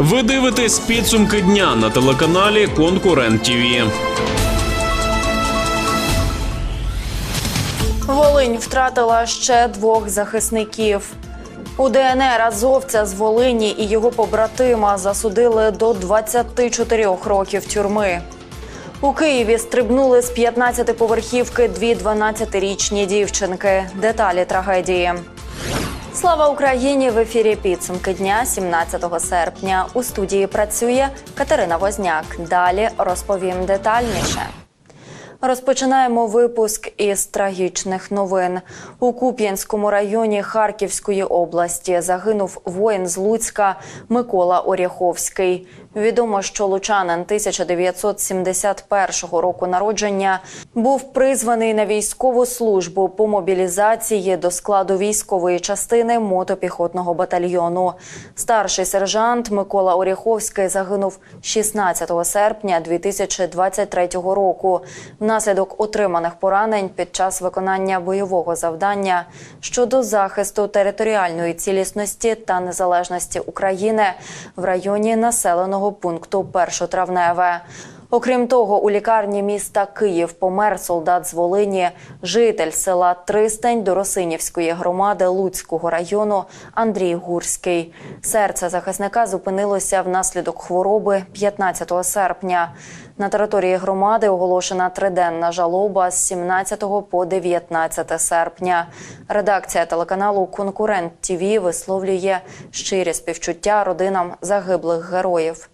Ви дивитесь підсумки дня на телеканалі Конкурент ТІВІ. Волинь втратила ще двох захисників. У ДНР азовця з Волині і його побратима засудили до 24 років тюрми. У Києві стрибнули з 15-поверхівки дві 12-річні дівчинки. Деталі трагедії. Слава Україні! В ефірі підсумки дня 17 серпня. У студії працює Катерина Возняк. Далі розповім детальніше. Розпочинаємо випуск із трагічних новин. У Куп'янському районі Харківської області загинув воїн з Луцька Микола Оряховський. Відомо, що лучанин 1971 року народження був призваний на військову службу по мобілізації до складу військової частини мотопіхотного батальйону. Старший сержант Микола Оряховський загинув 16 серпня 2023 року внаслідок отриманих поранень під час виконання бойового завдання щодо захисту територіальної цілісності та незалежності України в районі населеного пункту Першотравневе. Окрім того, у лікарні міста Київ помер солдат з Волині, житель села Тристань Доросинівської громади Луцького району Андрій Гурський. Серце захисника зупинилося внаслідок хвороби 15 серпня. На території громади оголошена триденна жалоба з 17 по 19 серпня. Редакція телеканалу Конкурент ТІВІ висловлює щирі співчуття родинам загиблих героїв.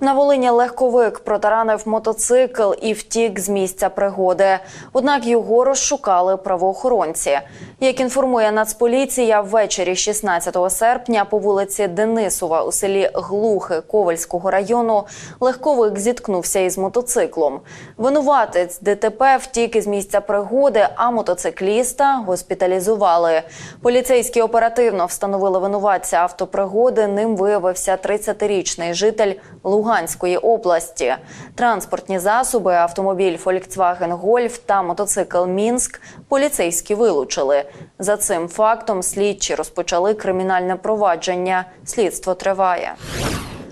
На Волині легковик протаранив мотоцикл і втік з місця пригоди. Однак його розшукали правоохоронці. Як інформує Нацполіція, ввечері 16 серпня по вулиці Денисова у селі Глухи Ковальського району легковик зіткнувся із мотоциклом. Винуватець ДТП втік із місця пригоди, а мотоцикліста госпіталізували. Поліцейські оперативно встановили винуватця автопригоди. Ним виявився 30-річний житель Луганської області. Транспортні засоби, автомобіль Volkswagen Golf та мотоцикл Мінськ поліцейські вилучили. За цим фактом слідчі розпочали кримінальне провадження. Слідство триває.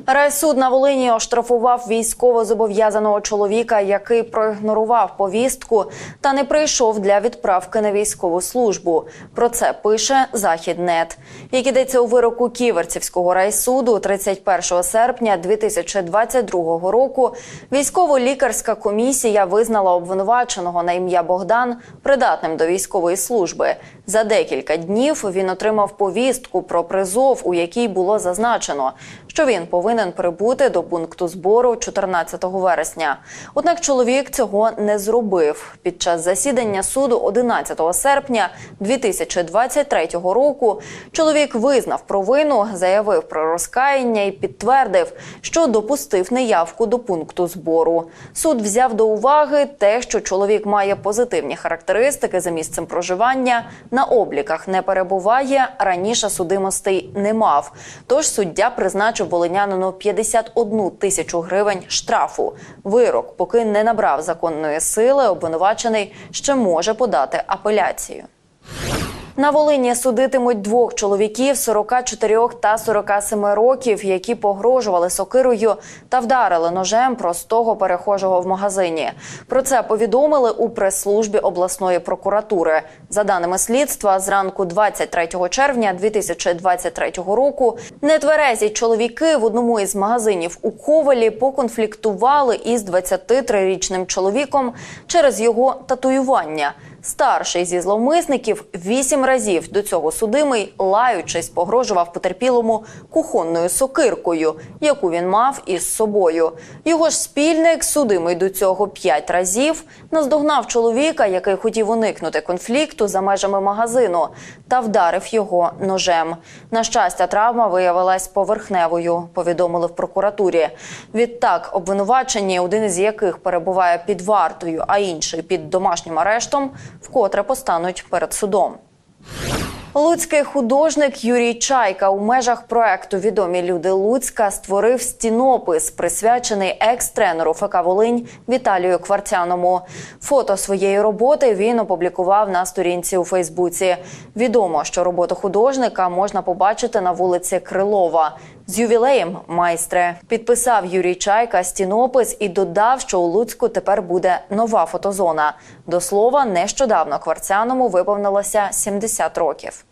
Райсуд на Волині оштрафував військово-зобов'язаного чоловіка, який проігнорував повістку та не прийшов для відправки на військову службу. Про це пише Західнет. Як ідеться у вироку Ківерцівського райсуду 31 серпня 2022 року, військово-лікарська комісія визнала обвинуваченого на ім'я Богдан придатним до військової служби. За декілька днів він отримав повістку про призов, у якій було зазначено, що він повинен прибути до пункту збору 14 вересня. Однак чоловік цього не зробив. Під час засідання суду 11 серпня 2023 року чоловік визнав провину, заявив про розкаяння і підтвердив, що допустив неявку до пункту збору. Суд взяв до уваги те, що чоловік має позитивні характеристики за місцем проживання, на обліках не перебуває раніше судимостей не мав. Тож суддя призначив волинянину 51 тисячу гривень штрафу. Вирок, поки не набрав законної сили, обвинувачений ще може подати апеляцію. На Волині судитимуть двох чоловіків 44 та 47 років, які погрожували сокирою та вдарили ножем простого перехожого в магазині. Про це повідомили у прес-службі обласної прокуратури. За даними слідства, зранку 23 червня 2023 року нетверезі чоловіки в одному із магазинів у Ковалі поконфліктували із 23-річним чоловіком через його татуювання. Старший зі зловмисників вісім разів до цього судимий, лаючись, погрожував потерпілому кухонною сокиркою, яку він мав із собою. Його ж спільник, судимий до цього п'ять разів, наздогнав чоловіка, який хотів уникнути конфлікту за межами магазину, та вдарив його ножем. На щастя, травма виявилась поверхневою. Повідомили в прокуратурі. Відтак, обвинувачені, один із яких перебуває під вартою, а інший під домашнім арештом, вкотре постануть перед судом. Луцький художник Юрій Чайка у межах проекту Відомі люди Луцька створив стінопис, присвячений екс-тренеру ФК Волинь Віталію Кварцяному. Фото своєї роботи він опублікував на сторінці у Фейсбуці. Відомо, що роботу художника можна побачити на вулиці Крилова. З ювілеєм майстре підписав Юрій Чайка стінопис і додав, що у Луцьку тепер буде нова фотозона. До слова, нещодавно Кварцяному виповнилося 70 років.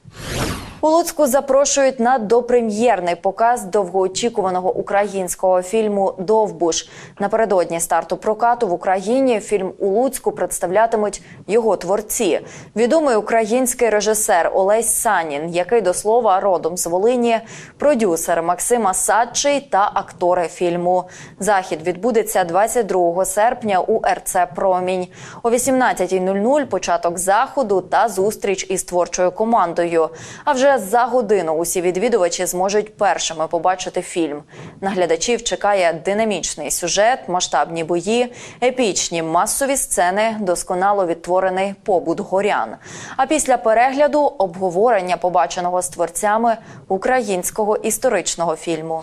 У Луцьку запрошують на допрем'єрний показ довгоочікуваного українського фільму Довбуш. Напередодні старту прокату в Україні фільм у Луцьку представлятимуть його творці. Відомий український режисер Олесь Санін, який до слова родом з Волині, продюсер Максима Садчий та актори фільму. Захід відбудеться 22 серпня у РЦ Промінь. О 18.00 початок заходу та зустріч із творчою командою. А вже за годину усі відвідувачі зможуть першими побачити фільм. На глядачів чекає динамічний сюжет, масштабні бої, епічні масові сцени, досконало відтворений побут горян. А після перегляду обговорення побаченого з творцями українського історичного фільму.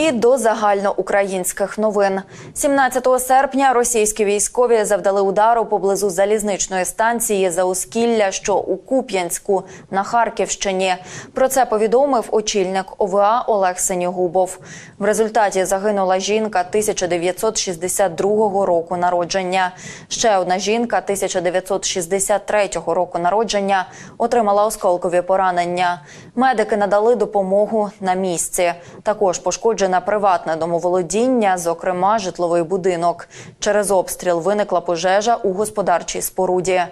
І до загальноукраїнських новин 17 серпня російські військові завдали удару поблизу залізничної станції Заоскілля, що у Куп'янську на Харківщині. Про це повідомив очільник ОВА Олег Сенігубов. В результаті загинула жінка 1962 року народження. Ще одна жінка 1963 року народження отримала осколкові поранення. Медики надали допомогу на місці. Також пошкоджена приватне домоволодіння, зокрема житловий будинок. Через обстріл виникла пожежа у господарчій споруді.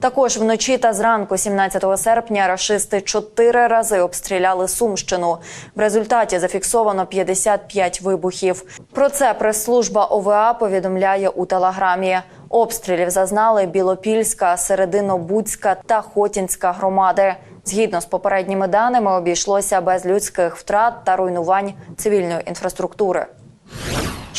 Також вночі та зранку, 17 серпня, рашисти чотири рази обстріляли Сумщину. В результаті зафіксовано 55 вибухів. Про це прес-служба ОВА повідомляє у телеграмі. Обстрілів зазнали Білопільська, Серединобудська та Хотінська громади. Згідно з попередніми даними, обійшлося без людських втрат та руйнувань цивільної інфраструктури.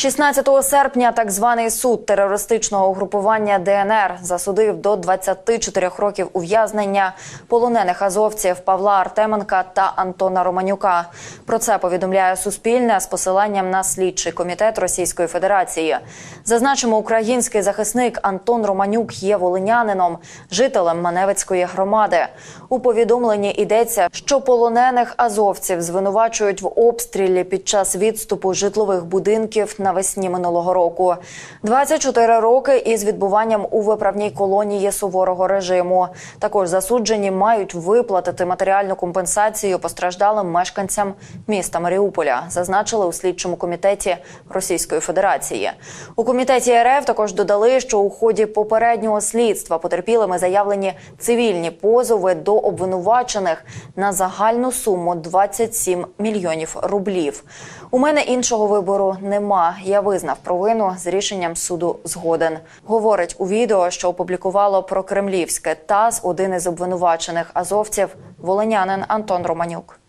16 серпня так званий суд терористичного угрупування ДНР засудив до 24 років ув'язнення полонених азовців Павла Артеменка та Антона Романюка. Про це повідомляє Суспільне з посиланням на слідчий комітет Російської Федерації. Зазначимо, український захисник Антон Романюк є волинянином, жителем Маневицької громади. У повідомленні йдеться, що полонених азовців звинувачують в обстрілі під час відступу житлових будинків навесні минулого року. 24 роки із відбуванням у виправній колонії суворого режиму. Також засуджені мають виплатити матеріальну компенсацію постраждалим мешканцям міста Маріуполя, зазначили у слідчому комітеті Російської Федерації. У комітеті РФ також додали, що у ході попереднього слідства потерпілими заявлені цивільні позови до обвинувачених на загальну суму 27 мільйонів рублів. У мене іншого вибору нема. Я визнав провину з рішенням суду згоден. Говорить у відео, що опублікувало про кремлівське таз один із обвинувачених азовців волинянин Антон Романюк.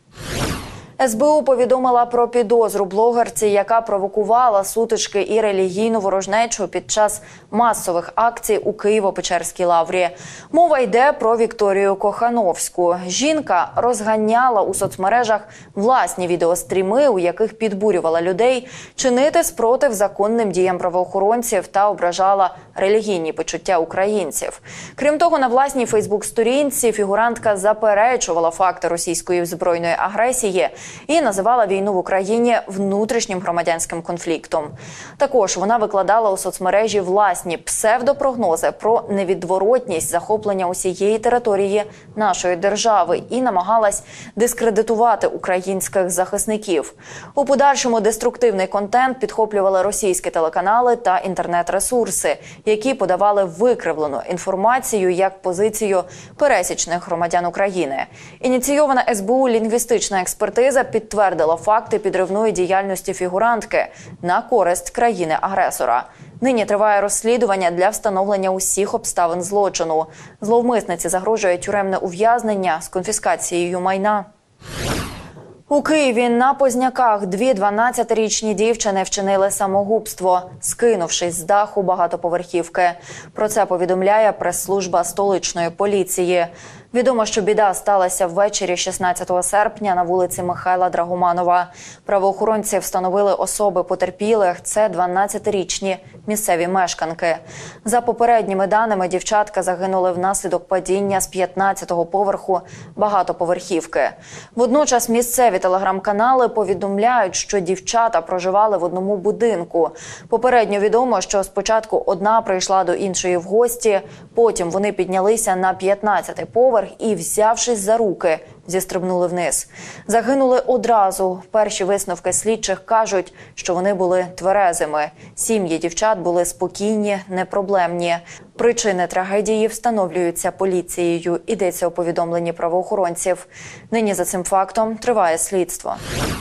СБУ повідомила про підозру блогерці, яка провокувала сутички і релігійну ворожнечу під час масових акцій у Києво-Печерській лаврі. Мова йде про Вікторію Кохановську. Жінка розганяла у соцмережах власні відеостріми, у яких підбурювала людей чинити спротив законним діям правоохоронців та ображала релігійні почуття українців. Крім того, на власній Фейсбук-сторінці фігурантка заперечувала факти російської збройної агресії і називала війну в Україні внутрішнім громадянським конфліктом. Також вона викладала у соцмережі власні псевдопрогнози про невідворотність захоплення усієї території нашої держави і намагалась дискредитувати українських захисників. У подальшому деструктивний контент підхоплювали російські телеканали та інтернет-ресурси, які подавали викривлену інформацію як позицію пересічних громадян України. Ініційована СБУ лінгвістична експертиза підтвердила факти підривної діяльності фігурантки на користь країни-агресора. Нині триває розслідування для встановлення усіх обставин злочину. Зловмисниці загрожує тюремне ув'язнення з конфіскацією майна. У Києві на Позняках дві 12-річні дівчини вчинили самогубство, скинувшись з даху багатоповерхівки. Про це повідомляє прес-служба столичної поліції. Відомо, що біда сталася ввечері 16 серпня на вулиці Михайла Драгоманова. Правоохоронці встановили особи потерпілих. Це 12-річні місцеві мешканки. За попередніми даними, дівчатка загинули внаслідок падіння з 15-го поверху багатоповерхівки. Водночас місцеві телеграм-канали повідомляють, що дівчата проживали в одному будинку. Попередньо відомо, що спочатку одна прийшла до іншої в гості, потім вони піднялися на 15-й поверх і, взявшись за руки, зістрибнули вниз. Загинули одразу. Перші висновки слідчих кажуть, що вони були тверезими. Сім'ї дівчат були спокійні, непроблемні. Причини трагедії встановлюються поліцією. Йдеться у повідомленні правоохоронців. Нині за цим фактом триває слідство.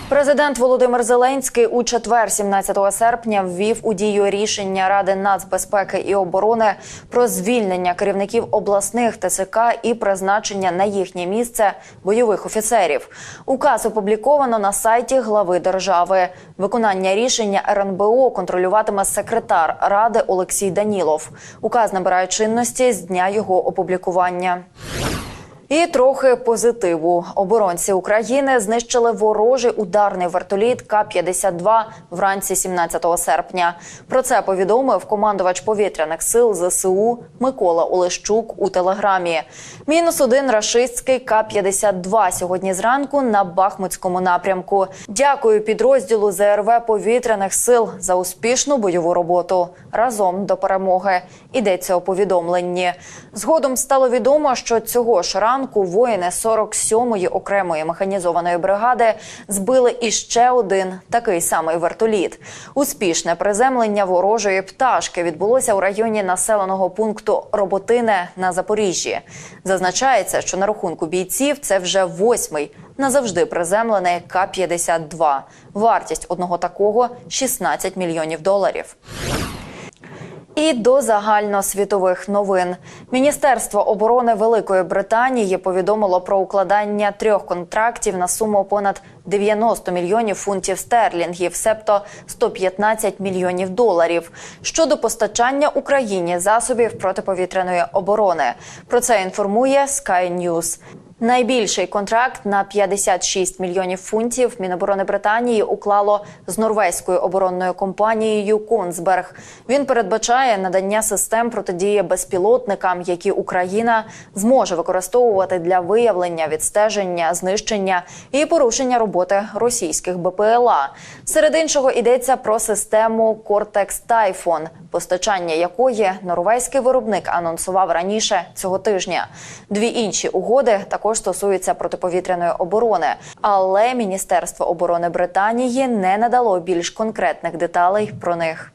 Президент Володимир Зеленський у четвер, 17 серпня, ввів у дію рішення Ради нацбезпеки і оборони про звільнення керівників обласних ТЦК і призначення на їхнє місце бойових офіцерів. Указ опубліковано на сайті глави держави. Виконання рішення РНБО контролюватиме секретар ради Олексій Данілов. Указ набирає чинності з дня його опублікування. І трохи позитиву. Оборонці України знищили ворожий ударний вертоліт К-52 вранці 17 серпня. Про це повідомив командувач повітряних сил ЗСУ Микола Олещук у телеграмі. Мінус один рашистський К-52 сьогодні зранку на Бахмутському напрямку. Дякую підрозділу ЗРВ повітряних сил за успішну бойову роботу. Разом до перемоги. Йдеться у повідомленні. Згодом стало відомо, що цього ж ранку воїни 47-ї окремої механізованої бригади збили іще один такий самий вертоліт. Успішне приземлення ворожої пташки відбулося у районі населеного пункту Роботине на Запоріжжі. Зазначається, що на рахунку бійців це вже восьмий назавжди приземлений К-52. Вартість одного такого 16 мільйонів доларів. І до загальносвітових новин. Міністерство оборони Великої Британії повідомило про укладання трьох контрактів на суму понад 90 мільйонів фунтів стерлінгів, себто 115 мільйонів доларів щодо постачання Україні засобів протиповітряної оборони. Про це інформує Sky News. Найбільший контракт на 56 мільйонів фунтів Міноборони Британії уклало з норвезькою оборонною компанією Консберг. Він передбачає надання систем протидії безпілотникам, які Україна зможе використовувати для виявлення, відстеження, знищення і порушення роботи російських БПЛА. Серед іншого йдеться про систему Cortex Typhoon, постачання якої норвезький виробник анонсував раніше цього тижня. Дві інші угоди також стосуються протиповітряної оборони, але Міністерство оборони Британії не надало більш конкретних деталей про них.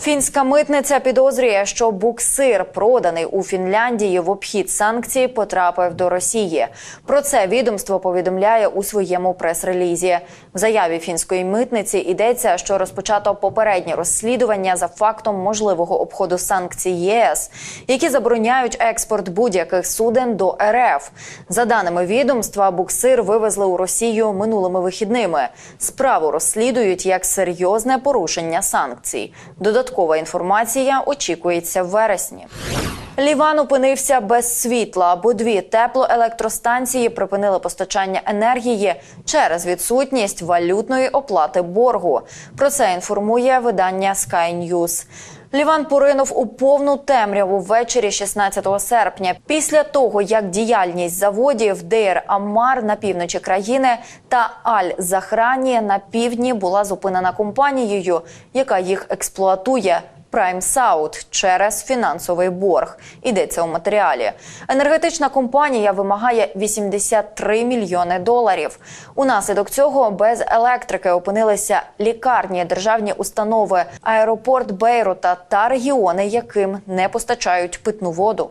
Фінська митниця підозрює, що буксир, проданий у Фінляндії в обхід санкцій, потрапив до Росії. Про це відомство повідомляє у своєму прес-релізі. В заяві фінської митниці йдеться, що розпочато попереднє розслідування за фактом можливого обходу санкцій ЄС, які забороняють експорт будь-яких суден до РФ. За даними відомства, буксир вивезли у Росію минулими вихідними. Справу розслідують як серйозне порушення санкцій. Додаткова інформація очікується в вересні. Ліван опинився без світла, бо дві теплоелектростанції припинили постачання енергії через відсутність валютної оплати боргу. Про це інформує видання Sky News. Ліван поринув у повну темряву ввечері 16 серпня, після того як діяльність заводів Дейр Аммар на півночі країни та Аль Захрані на півдні була зупинена компанією, яка їх експлуатує. Prime South через фінансовий борг. Йдеться у матеріалі. Енергетична компанія вимагає 83 мільйони доларів. Унаслідок цього без електрики опинилися лікарні, державні установи, аеропорт Бейрута та регіони, яким не постачають питну воду.